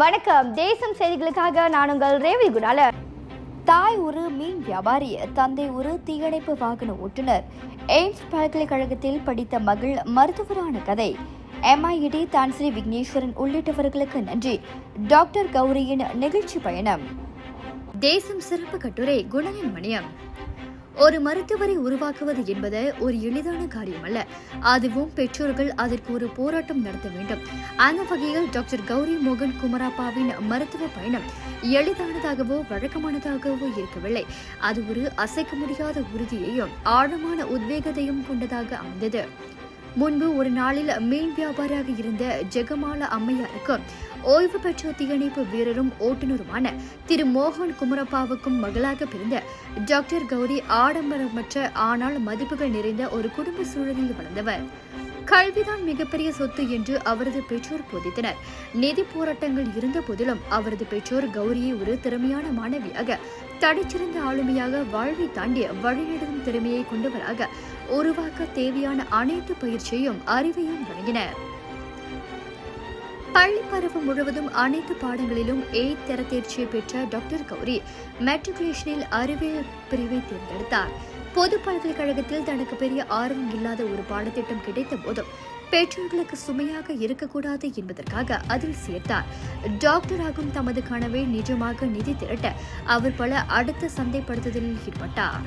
வணக்கம். தேசம் செய்திகளுக்காக நான் உங்கள் ரேவி குணால. தாய் ஒரு மீன் வியாபாரி தந்தை ஒரு தீயணைப்பு வாகன ஓட்டுநர். எய்ம்ஸ் பல்கலைக்கழகத்தில் படித்த மகள் மருத்துவரான கதை. எம்ஐஇடி தான்ஸ்ரீ விக்னேஸ்வரன் உள்ளிட்டவர்களுக்கு நன்றி. டாக்டர் கௌரியின் நிகழ்ச்சி பயணம். தேசம் சிறப்பு கட்டுரை குணலின் மணியம். ஒரு மருத்துவரை உருவாக்குவது என்பது ஒரு எளிதான காரியம் அல்ல அதுவும் பெற்றோர்கள் அதற்கு ஒரு போராட்டம் நடத்த வேண்டும். அந்த வகையில் டாக்டர் கௌரி மோகன் குமராப்பாவின் மருத்துவ பயணம் எளிதானதாகவோ வழக்கமானதாகவோ இருக்கவில்லை. அது ஒரு அசைக்க முடியாத உறுதியையும் ஆழமான உத்வேகத்தையும் கொண்டதாக அமைந்தது. முன்பு ஒரு நாளில் மீன் வியாபாரியாக இருந்த ஜெகமாலா அம்மையாருக்கு ஓய்வு பெற்ற தீயணைப்பு வீரரும் ஓட்டுநருமான திரு மோகன் குமரப்பாவுக்கும் மகளாக பிறந்த டாக்டர் கௌரி ஆடம்பரமற்ற ஆனால் மதிப்புகள் நிறைந்த ஒரு குடும்ப சூழலில் வளர்ந்தவர். கல்விதான் மிகப்பெரிய சொத்து என்று அவரது பெற்றோர் போதித்தனர். நிதி போராட்டங்கள் இருந்த போதிலும் அவரது பெற்றோர் கௌரியை ஒரு திறமையான மாணவியாக தடைச்சிறந்த ஆளுமையாக வாழ்வை தாண்டி வழிநடத்தும் திறமையை கொண்டவராக உருவாக்க தேவையான அனைத்து பயிற்சியையும் அறிவையும் வழங்கினர். பள்ளி பருவம் முழுவதும் அனைத்து பாடங்களிலும் எய்த் தர தேர்ச்சியை பெற்ற டாக்டர் கௌரி மெட்ரிகுலேஷனில் அறிவியல் பிரிவை தேர்ந்தெடுத்தார். பொது பல்கலைக்கழகத்தில் தனக்கு பெரிய ஆர்வம் இல்லாத ஒரு பாடத்திட்டம் கிடைத்த போதும் பெற்றோர்களுக்கு சுமையாக இருக்கக்கூடாது என்பதற்காக அதில் சேர்த்தார். டாக்டராகும் தமது கனவை நிஜமாக நிதி திரட்ட அவர் பல அடுத்த சந்தைப்படுத்துதலில் ஈடுபட்டார்.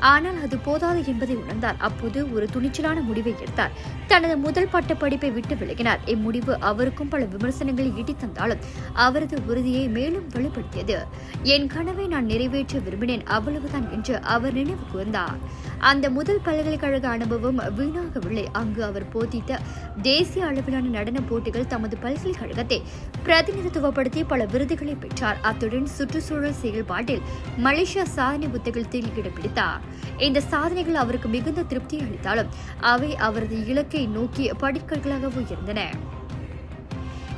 ஆனால் அது போதாது என்பதை உணர்ந்தார் அப்போது ஒரு துணிச்சலான முடிவை எடுத்தார். தனது முதல் பட்ட படிப்பை விட்டு விலகினார். இம்முடிவு அவருக்கும் பல விமர்சனங்களை ஈட்டி தந்தாலும் அவரது உறுதியை மேலும் வெளிப்படுத்தியது. என் கனவை நான் நிறைவேற்ற விரும்பினேன். அவ்வளவுதான் என்று அவர் நினைவு கூர்ந்தார். அந்த முதல் பல்கலைக்கழக அனுபவம் வீணாகவில்லை. அங்கு அவர் போதித்த தேசிய அளவிலான நடன போட்டிகள் தமது பல்கலைக்கழகத்தை பிரதிநிதித்துவப்படுத்தி பல விருதுகளை பெற்றார். அத்துடன் சுற்றுச்சூழல் செயல்பாட்டில் மலேசியா சாதனை புத்தகத்தில் இடம் பிடித்தார். இந்த சாதனைகள் அவருக்கு மிகுந்த திருப்தி அளித்தாலும் அவை அவரது இலக்கை நோக்கி படிக்கல்களாக உயர்ந்தன.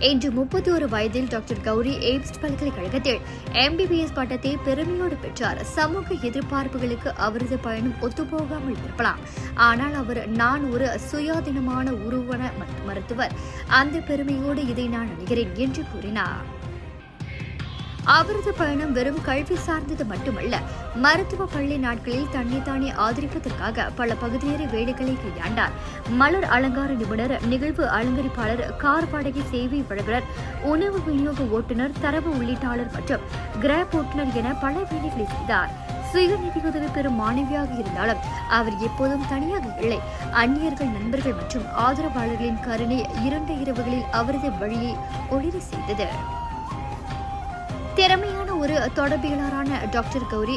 இன்று முப்பத்தோரு வயதில் டாக்டர் கௌரி எய்ம்ஸ் பல்கலைக்கழகத்தில் எம்பிபிஎஸ் பட்டத்தை பெருமையோடு பெற்றார். சமூக எதிர்பார்ப்புகளுக்கு அவரது பயணம் ஒத்துப்போகாமல் இருக்கலாம். ஆனால் அவர் நான் ஒரு சுயாதீனமான உருவன மருத்துவர். அந்த பெருமையோடு இதை நான் அணுகிறேன் என்று கூறினார். அவரது பயணம் வெறும் கல்வி சார்ந்தது மட்டுமல்ல மருத்துவ பள்ளி நாட்களில் தன்னைத்தானே ஆதரிப்பதற்காக பல பகுதியேற வேலைகளை கையாண்டார். மலர் அலங்கார நிபுணர் நிகழ்வு அலங்கரிப்பாளர் கார் வாடகை சேவை வழங்குனர் உணவு விநியோக ஓட்டுநர் தரவு உள்ளீட்டாளர் மற்றும் கிராப் ஓட்டுநர் என பல வேலைகளை செய்தார். சுய நிதியுதவி பெறும் மாணவியாக இருந்தாலும் அவர் எப்போதும் தனியாக இல்லை. அந்நியர்கள் நண்பர்கள் மற்றும் ஆதரவாளர்களின் கருணை இரண்டு இரவுகளில் அவரது வழியை ஒளிர செய்தது. திறமையான ஒரு தொடர்பியலாளரான டாக்டர் கௌரி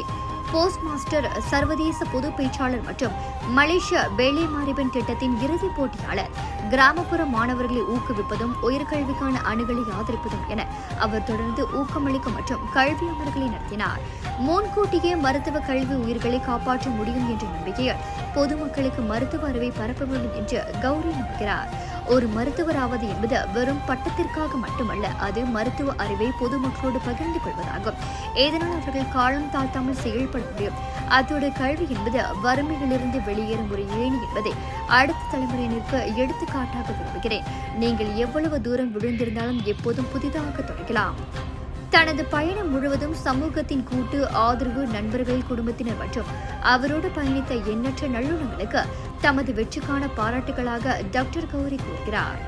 போஸ்ட் மாஸ்டர் சர்வதேச பொது பேச்சாளர் மற்றும் மலேசிய வேலை மாறிபெண் திட்டத்தின் இறுதிப் போட்டியாளர் கிராமப்புற மாணவர்களை ஊக்குவிப்பதும் உயர்கல்விக்கான அணுகலை ஆதரிப்பதும் என அவர் தொடர்ந்து ஊக்கமளிக்கும் மற்றும் கல்வி அமர்களை நடத்தினார். முன்கூட்டியே மருத்துவ கல்வி உயிர்களை காப்பாற்ற முடியும் என்ற நம்பிக்கையில் பொதுமக்களுக்கு மருத்துவ அறிவை பரப்ப வேண்டும் என்று கௌரி நம்புகிறார். ஒரு மருத்துவராவது என்பது வெறும் பட்டத்திற்காக மட்டுமல்ல அது மருத்துவ அறிவை பொதுமக்களோடு பகிர்ந்து கொள்வதாகும். இதனால் அவர்கள் காலம் தாழ்த்தாமல் செயல்பட முடியும். அதோடு கல்வி என்பது வறுமையிலிருந்து வெளியேறும் ஒரு ஏணி என்பதை அடுத்த தலைமுறையினருக்கு எடுத்துக்காட்டாக விரும்புகிறேன். நீங்கள் எவ்வளவு தூரம் விழுந்திருந்தாலும் எப்போதும் புதிதாக தொடங்கலாம். தனது பயணம் முழுவதும் சமூகத்தின் கூட்டு ஆதரவு நண்பர்கள் குடும்பத்தினர் மற்றும் அவரோடு பயணித்த எண்ணற்ற நல்லுணங்களுக்கு தமது வெற்றிக்கான பாராட்டுகளாக டாக்டர் கௌரி கூறுகிறார்.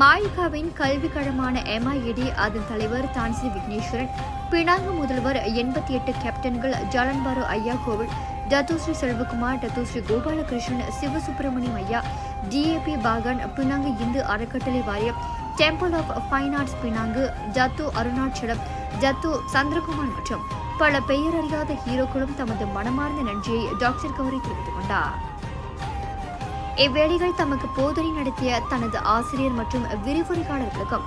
மாயிகாவின் கல்வி கழகமான எம்ஐஇடி அதன் தலைவர் தான்சி விக்னேஸ்வரன் பினாங்கு முதல்வர் எண்பத்தி எட்டு கேப்டன்கள் ஜலன்பாரு ஐயா கோவில் Dato' Sri Selvakumar Dato' Sri Gopalakrishnan Sivasubramaniam ஐயா டிஏபி பாகன் பினாங்கு இந்து அறக்கட்டளை வாரியம் temple of fine arts Penang ஜத்து Arunachalam ஜத்து சந்திரகுமார் மற்றும் பல பெயரறியாத ஹீரோக்களும் தமது மனமார்ந்த நன்றியை டாக்டர் கௌரி தெரிவித்துக் கொண்டார். இவ்வேளைகள் தமக்கு போதனை நடத்திய தனது ஆசிரியர் மற்றும் விரிவுரையாளர்களுக்கும்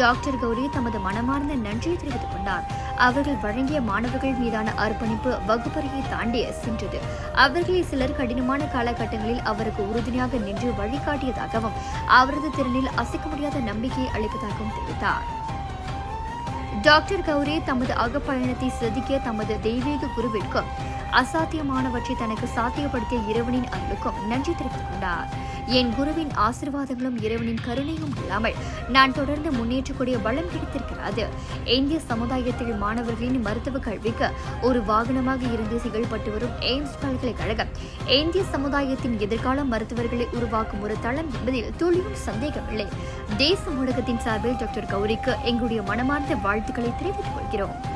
டாக்டர் கௌரி தமது மனமார்ந்த நன்றியை தெரிவித்துக் கொண்டார். அவர்கள் வழங்கிய மாணவர்கள் மீதான அர்ப்பணிப்பு வகுப்பறையை தாண்டி சென்றது. அவர்களில் சிலர் கடினமான காலகட்டங்களில் அவருக்கு உறுதுணையாக நின்று வழிகாட்டியதாகவும் அவரது திறனில் அசைக்க முடியாத நம்பிக்கையை அளிப்பதாகவும் தெரிவித்தார். டாக்டர் கௌரி தமது அகப்பயணத்தை செதுக்கிய தமது தெய்வீக குருவிற்கு அசாத்தியமானவற்றை தனக்கு சாத்தியப்படுத்திய இறைவனின் அன்புக்கும் நன்றி தெரிவித்துக் கொண்டார். என் குருவின் ஆசிர்வாதங்களும் இறைவனின் கருணையும் இல்லாமல் நான் தொடர்ந்து முன்னேற்றக்கூடிய பலம் கிடைத்திருக்கிறது. இந்திய சமுதாயத்தில் மாணவர்களின் மருத்துவ கல்விக்கு ஒரு வாகனமாக இருந்து செயல்பட்டு வரும் எய்ம்ஸ் பல்கலைக்கழகம் இந்திய சமுதாயத்தின் எதிர்கால மருத்துவர்களை உருவாக்கும் ஒரு தளம் என்பதில் துளியும் சந்தேகமில்லை. தேச ஊடகத்தின் சார்பில் டாக்டர் கௌரிக்கு எங்களுடைய மனமார்ந்த வாழ்த்துக்களை தெரிவித்துக் கொள்கிறோம்.